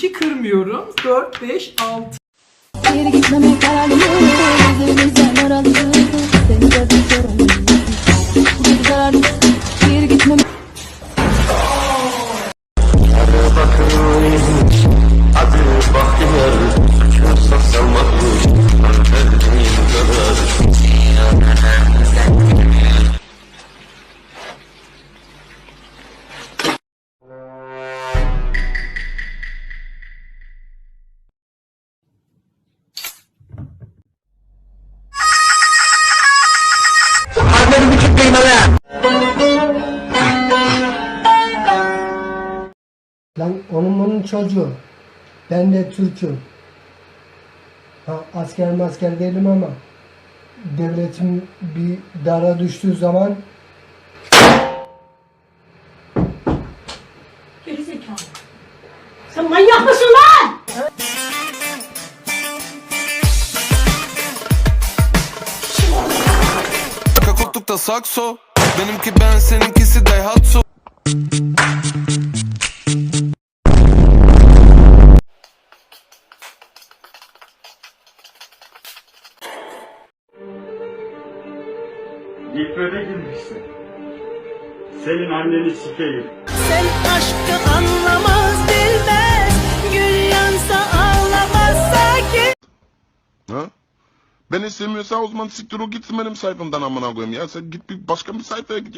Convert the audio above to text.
2 kırmıyorum. 4, 5, 6. Geri gitmeme kararlıyım Lan onun bunun çocuğu. Ben de Türk'üm. Ha, asker masker değilim ama devletim bir dara düştüğü zaman Gerizekalı. Sen manyak mısın lan? Koltukta sakso Benimki ben seninkisi Daihatsu Nifrete girmişsin. Senin anneni sikeyim. Ben istemiyorsa o zaman siktir o gitsin benim sayfamdan amına koyayım ya. Sen git bir başka bir sayfaya git.